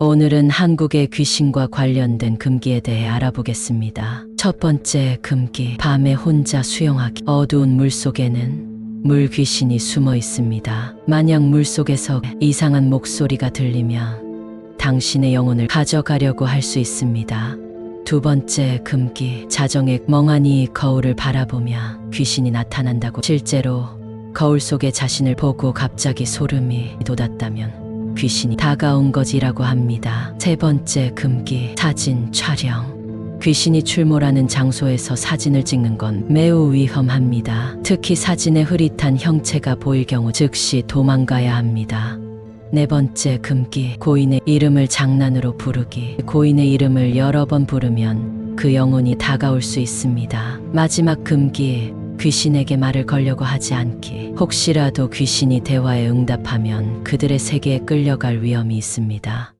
오늘은 한국의 귀신과 관련된 금기에 대해 알아보겠습니다. 첫 번째 금기, 밤에 혼자 수영하기. 어두운 물 속에는 물 귀신이 숨어 있습니다. 만약 물 속에서 이상한 목소리가 들리면 당신의 영혼을 가져가려고 할 수 있습니다. 두 번째 금기, 자정에 멍하니 거울을 바라보며 귀신이 나타난다고 실제로 거울 속에 자신을 보고 갑자기 소름이 돋았다면 귀신이 다가온 것이라고 합니다. 세 번째 금기, 사진 촬영. 귀신이 출몰하는 장소에서 사진을 찍는 건 매우 위험합니다. 특히 사진의 흐릿한 형체가 보일 경우 즉시 도망가야 합니다. 네 번째 금기, 고인의 이름을 장난으로 부르기. 고인의 이름을 여러 번 부르면 그 영혼이 다가올 수 있습니다. 마지막 금기, 귀신에게 말을 걸려고 하지 않기. 혹시라도 귀신이 대화에 응답하면 그들의 세계에 끌려갈 위험이 있습니다.